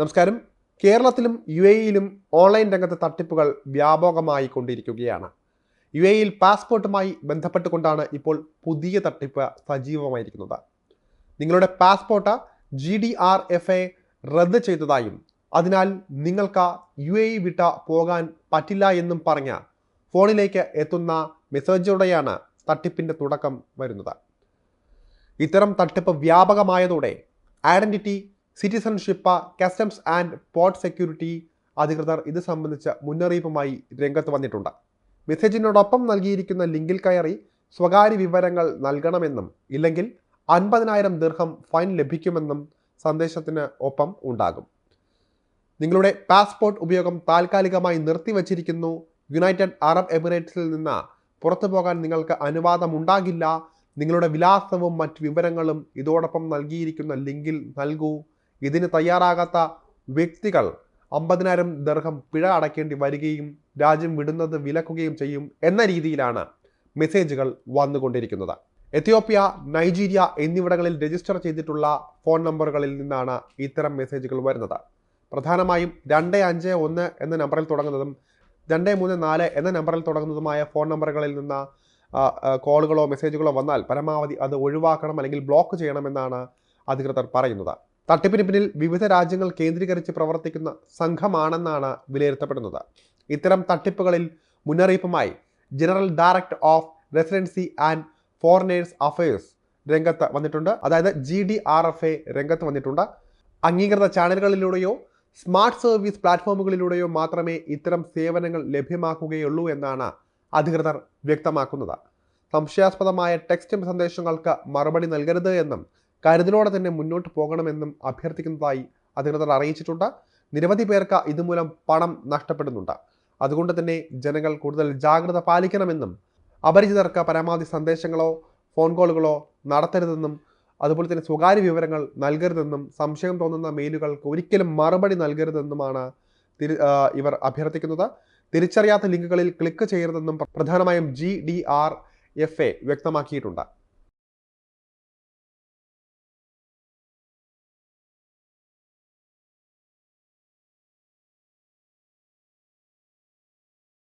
നമസ്കാരം. കേരളത്തിലും U എയിലും online രംഗത്തെ തട്ടിപ്പുകൾ വ്യാപകമായി കൊണ്ടിരിക്കുകയാണ്. യു എയിൽ പാസ്പോർട്ടുമായി ബന്ധപ്പെട്ടുകൊണ്ടാണ് ഇപ്പോൾ പുതിയ തട്ടിപ്പ് സജീവമായിരിക്കുന്നത്. നിങ്ങളുടെ passport G D R F A റദ്ദ് ചെയ്തതായും അതിനാൽ നിങ്ങൾക്ക് യു എ വിട്ട പോകാൻ പറ്റില്ല എന്നും പറഞ്ഞ് ഫോണിലേക്ക് എത്തുന്ന മെസ്സേജോടെയാണ് തട്ടിപ്പിന്റെ തുടക്കം വരുന്നത്. ഇത്തരം തട്ടിപ്പ് വ്യാപകമായതോടെ identity citizenship customs and port security അധികൃതർ ഇത് സംബന്ധിച്ച മുന്നറിയിപ്പുമായി രംഗത്ത് വന്നിട്ടുണ്ട്. മെസ്സേജിനോടൊപ്പം നൽകിയിരിക്കുന്ന ലിങ്കിൽ കയറി സ്വകാര്യ വിവരങ്ങൾ നൽകണമെന്നും ഇല്ലെങ്കിൽ അൻപതിനായിരം ദീർഘം ഫൈൻ ലഭിക്കുമെന്നും സന്ദേശത്തിന് ഒപ്പം ഉണ്ടാകും. നിങ്ങളുടെ പാസ്പോർട്ട് ഉപയോഗം താൽക്കാലികമായി നിർത്തിവച്ചിരിക്കുന്നു. യുണൈറ്റഡ് അറബ് എമിറേറ്റ്സിൽ നിന്ന് പുറത്തു പോകാൻ നിങ്ങൾക്ക് അനുവാദമുണ്ടാകില്ല. നിങ്ങളുടെ വിലാസവും മറ്റ് വിവരങ്ങളും ഇതോടൊപ്പം നൽകിയിരിക്കുന്ന ലിങ്കിൽ നൽകൂ. ഇതിന് തയ്യാറാകാത്ത വ്യക്തികൾ അമ്പതിനായിരം ദർഹം പിഴ അടയ്ക്കേണ്ടി വരികയും രാജ്യം വിടുന്നത് വിലക്കുകയും ചെയ്യും എന്ന രീതിയിലാണ് മെസ്സേജുകൾ വന്നുകൊണ്ടിരിക്കുന്നത്. എത്യോപ്യ നൈജീരിയ എന്നിവിടങ്ങളിൽ രജിസ്റ്റർ ചെയ്തിട്ടുള്ള ഫോൺ നമ്പറുകളിൽ നിന്നാണ് ഇത്തരം മെസ്സേജുകൾ വരുന്നത്. പ്രധാനമായും രണ്ട് അഞ്ച് ഒന്ന് എന്ന നമ്പറിൽ തുടങ്ങുന്നതും രണ്ട് മൂന്ന് നാല് എന്ന നമ്പറിൽ തുടങ്ങുന്നതുമായ ഫോൺ നമ്പറുകളിൽ നിന്ന് കോളുകളോ മെസ്സേജുകളോ വന്നാൽ പരമാവധി അത് ഒഴിവാക്കണം അല്ലെങ്കിൽ ബ്ലോക്ക് ചെയ്യണമെന്നാണ് അധികൃതർ പറയുന്നത്. തട്ടിപ്പിന് പിന്നിൽ വിവിധ രാജ്യങ്ങൾ കേന്ദ്രീകരിച്ച് പ്രവർത്തിക്കുന്ന സംഘമാണെന്നാണ് വിലയിരുത്തപ്പെടുന്നത്. ഇത്തരം തട്ടിപ്പുകളിൽ മുന്നറിയിപ്പുമായി general director of residency and foreigners affairs രംഗത്ത് വന്നിട്ടുണ്ട്. അതായത് G D R F A രംഗത്ത് വന്നിട്ടുണ്ട്. അംഗീകൃത ചാനലുകളിലൂടെയോ സ്മാർട്ട് സർവീസ് പ്ലാറ്റ്ഫോമുകളിലൂടെയോ മാത്രമേ ഇത്തരം സേവനങ്ങൾ ലഭ്യമാക്കുകയുള്ളൂ എന്നാണ് അധികൃതർ വ്യക്തമാക്കുന്നത്. സംശയാസ്പദമായ ടെക്സ്റ്റ് സന്ദേശങ്ങൾക്ക് മറുപടി നൽകരുത് എന്നും കരുതലോടെ തന്നെ മുന്നോട്ട് പോകണമെന്നും അഭ്യർത്ഥിക്കുന്നതായി അധികൃതർ അറിയിച്ചിട്ടുണ്ട്. നിരവധി പേർക്ക് ഇതുമൂലം പണം നഷ്ടപ്പെടുന്നുണ്ട്. അതുകൊണ്ട് തന്നെ ജനങ്ങൾ കൂടുതൽ ജാഗ്രത പാലിക്കണമെന്നും അപരിചിതർക്ക് പരമാവധി സന്ദേശങ്ങളോ ഫോൺ കോളുകളോ നടത്തരുതെന്നും അതുപോലെ തന്നെ സ്വകാര്യ വിവരങ്ങൾ നൽകരുതെന്നും സംശയം തോന്നുന്ന മെയിലുകൾക്ക് ഒരിക്കലും മറുപടി നൽകരുതെന്നുമാണ് തിരി ഇവർ അഭ്യർത്ഥിക്കുന്നത്. തിരിച്ചറിയാത്ത ലിങ്കുകളിൽ ക്ലിക്ക് ചെയ്യരുതെന്നും പ്രധാനമായും G D R F A വ്യക്തമാക്കിയിട്ടുണ്ട്.